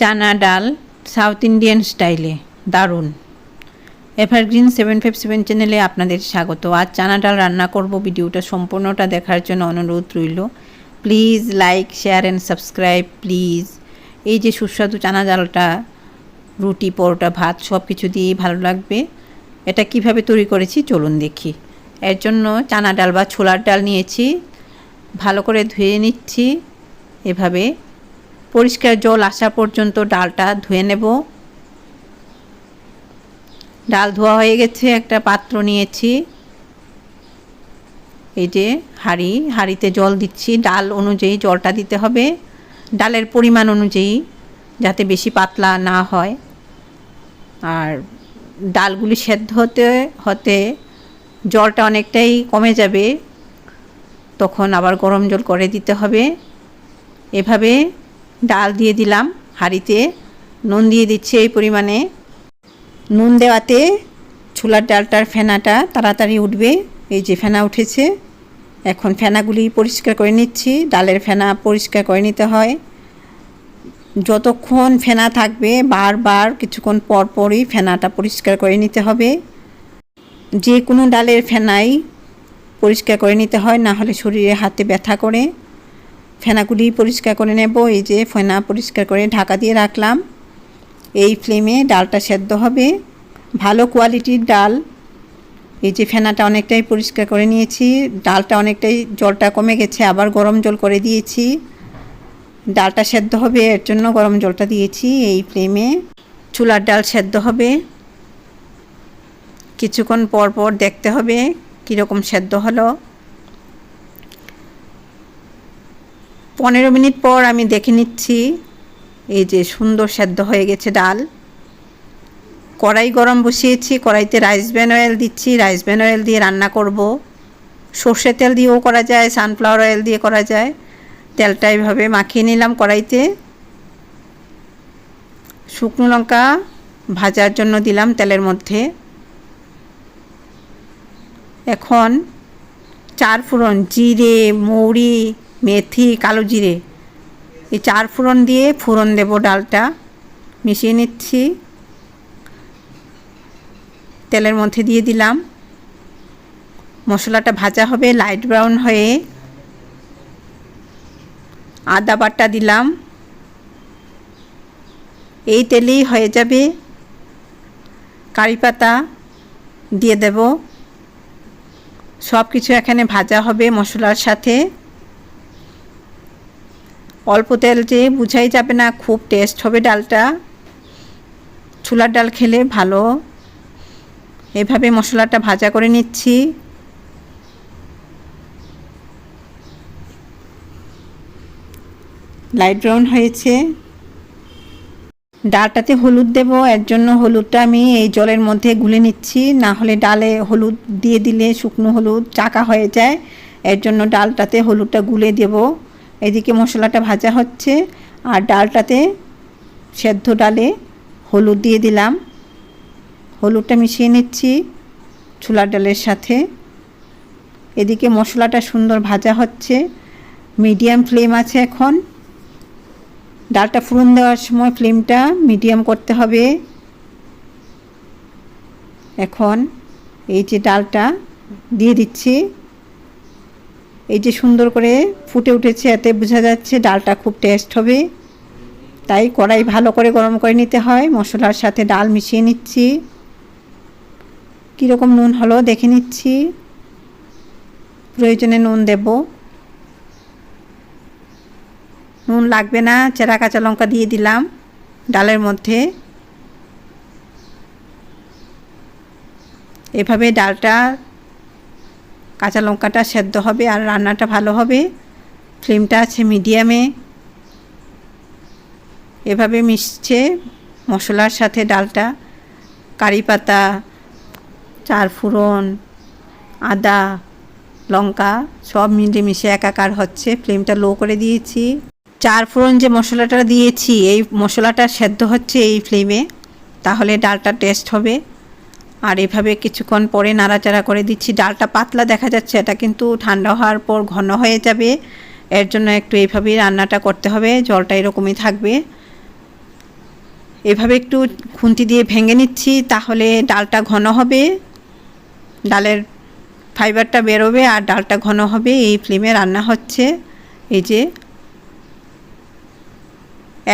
চানা ডাল south Indian স্টাইলে, দারুণ। এভারগ্রিন সেভেন ফাইভ সেভেন চ্যানেলে আপনাদের স্বাগত। আজ চানা ডাল রান্না করব, ভিডিওটা সম্পূর্ণটা দেখার জন্য অনুরোধ রইল। Please like, share and subscribe, please. এই যে সুস্বাদু চানা ডালটা, রুটি, পরোটা, ভাত সব কিছু দিয়েই ভালো লাগবে। এটা কীভাবে তৈরি করেছি চলুন দেখি। এর জন্য চানা ডাল বা ছোলার ডাল নিয়েছি। ভালো করে ধুয়ে নিচ্ছি। এভাবে পরিষ্কার জল আসা পর্যন্ত ডালটা ধুয়ে নেব। ডাল ধোয়া হয়ে গেছে, একটা পাত্র নিয়েছি। এই যে হাঁড়ি, হাঁড়িতে জল দিচ্ছি। ডাল অনুযায়ী জলটা দিতে হবে। ডালের পরিমাণ অনুযায়ী যাতে বেশি পাতলা না হয়। আর ডালগুলি সেদ্ধ হতে হতে জলটা অনেকটাই কমে যাবে। তখন আবার গরম জল করে দিতে হবে। এভাবে ডাল দিয়ে দিলাম হাঁড়িতে, নুন দিয়ে দিচ্ছি এই পরিমাণে। নুন দেওয়াতে ছোলার ডালটার ফেনাটা তাড়াতাড়ি উঠবে, এই যে ফেনা উঠেছে। এখন ফেনাগুলি পরিষ্কার করে নিচ্ছি, ডালের ফেনা পরিষ্কার করে নিতে হয়। যতক্ষণ ফেনা থাকবে, বারবার কিছুক্ষণ পর পরই ফেনাটা পরিষ্কার করে নিতে হবে। যে কোনো ডালের ফেনাই পরিষ্কার করে নিতে হয়, না হলে শরীরে হাতে ব্যথা করে। ফেনাগুলি পরিষ্কার করে নেব, এই যে ফেনা পরিষ্কার করে ঢাকা দিয়ে রাখলাম। এই ফ্লেমে ডালটা সেদ্ধ হবে। ভালো কোয়ালিটির ডাল। এই যে ফেনাটা অনেকটাই পরিষ্কার করে নিয়েছি। ডালটা অনেকটাই জলটা কমে গেছে, আবার গরম জল করে দিয়েছি। ডালটা সেদ্ধ হবে, এর জন্য গরম জলটা দিয়েছি এই ফ্লেমে। চুলার ডাল সেদ্ধ হবে। কিছুক্ষণ পর পর দেখতে হবে কীরকম সেদ্ধ হলো। পনেরো মিনিট পর আমি দেখে নিচ্ছি, এই যে সুন্দর সেদ্ধ হয়ে গেছে ডাল। কড়াই গরম বসিয়েছি, কড়াইতে রাইস ব্যান অয়েল দিচ্ছি রাইস ব্যান অয়েল দিয়ে রান্না করব। সর্ষে তেল দিয়েও করা যায় সানফ্লাওয়ার অয়েল দিয়ে করা যায়। তেলটা এইভাবে মাখিয়ে নিলাম কড়াইতে। শুকনো লঙ্কা ভাজার জন্য দিলাম তেলের মধ্যে। এখন চার ফোড়ন, জিরে, মৌরি মেথি, কালো জিরে। এই চার ফোড়ন দিয়ে ফোড়ন দেব ডালটা। মিশিয়ে নিচ্ছি। তেলের মধ্যে দিয়ে দিলাম। মশলাটা ভাজা হবে, লাইট ব্রাউন হয়ে আদা বাটা দিলাম। এই তেলেই হয়ে যাবে। কারি পাতা দিয়ে দেব। সব কিছু এখানে ভাজা হবে মশলার সাথে। অল্প তেল যে বুঝাই যাবে না, খুব টেস্ট হবে ডালটা। ছোলার ডাল খেলে ভালো। এভাবে মশলাটা ভাজা করে নিচ্ছি। লাইট ব্রাউন হয়েছে। ডালটাতে হলুদ দেব, এর জন্য হলুদটা আমি এই জলের মধ্যে গুলে নিচ্ছি। না হলে ডালে হলুদ দিয়ে দিলে শুকনো হলুদ চাকা হয়ে যায়। এর জন্য ডালটাতে হলুদটা গুলে দেব। এদিকে মশলাটা ভাজা হচ্ছে আর ডালটাতে সেদ্ধ ডালে হলুদ দিয়ে দিলাম। হলুদটা মিশিয়ে নিচ্ছি ছোলার ডালের সাথে। এদিকে মশলাটা সুন্দর ভাজা হচ্ছে, মিডিয়াম ফ্লেম আছে এখন। ডালটা ফুরন দেওয়ার সময় ফ্লেমটা মিডিয়াম করতে হবে। এখন এই যে ডালটা দিয়ে দিচ্ছি। এই যে সুন্দর করে ফুটে উঠেছে, এতে বোঝা যাচ্ছে ডালটা খুব টেস্ট হবে। তাই কড়াই ভালো করে গরম করে নিতে হয়। মশলার সাথে ডাল মিশিয়ে নিচ্ছি। কীরকম নুন হলো দেখে নিচ্ছি। প্রয়োজনে নুন দেব। নুন লাগবে না, চেরা কাঁচা লঙ্কা দিয়ে দিলাম ডালের মধ্যে। এভাবে ডালটা কাঁচা লঙ্কাটা সেদ্ধ হবে আর রান্নাটা ভালো হবে। ফ্লেমটা আছে মিডিয়ামে। এভাবে মিশছে মশলার সাথে ডালটা। কারি পাতা, চার ফোড়ন, আদা, লঙ্কা সব মিলে মিশে একাকার হচ্ছে। ফ্লেমটা লো করে দিয়েছি। চার ফোড়ন যে মশলাটা দিয়েছি, এই মশলাটা সেদ্ধ হচ্ছে এই ফ্লেমে। তাহলে ডালটা টেস্ট হবে। আর এভাবে কিছুক্ষণ পরে নাড়াচাড়া করে দিচ্ছি। ডালটা পাতলা দেখা যাচ্ছে, এটা কিন্তু ঠান্ডা হওয়ার পর ঘন হয়ে যাবে। এর জন্য একটু এইভাবেই রান্নাটা করতে হবে, জলটা এরকমই থাকবে। এভাবে একটু খুন্তি দিয়ে ভেঙে নিচ্ছি, তাহলে ডালটা ঘন হবে। ডালের ফাইবারটা বেরোবে আর ডালটা ঘন হবে, এই ফ্লেমে রান্না হচ্ছে। এই যে,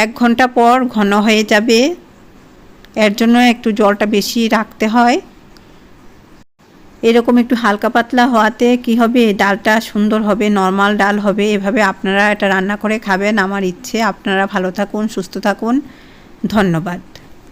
এক ঘণ্টা পর ঘন হয়ে যাবে। এর জন্য একটু জলটা বেশি রাখতে হয়। এরকম একটু হালকা পাতলা হওয়াতে কি হবে? ডালটা সুন্দর হবে, নর্মাল ডাল হবে। এভাবে আপনারা এটা রান্না করে খাবেন। আমার ইচ্ছে। আপনারা ভালো থাকুন, সুস্থ থাকুন। ধন্যবাদ।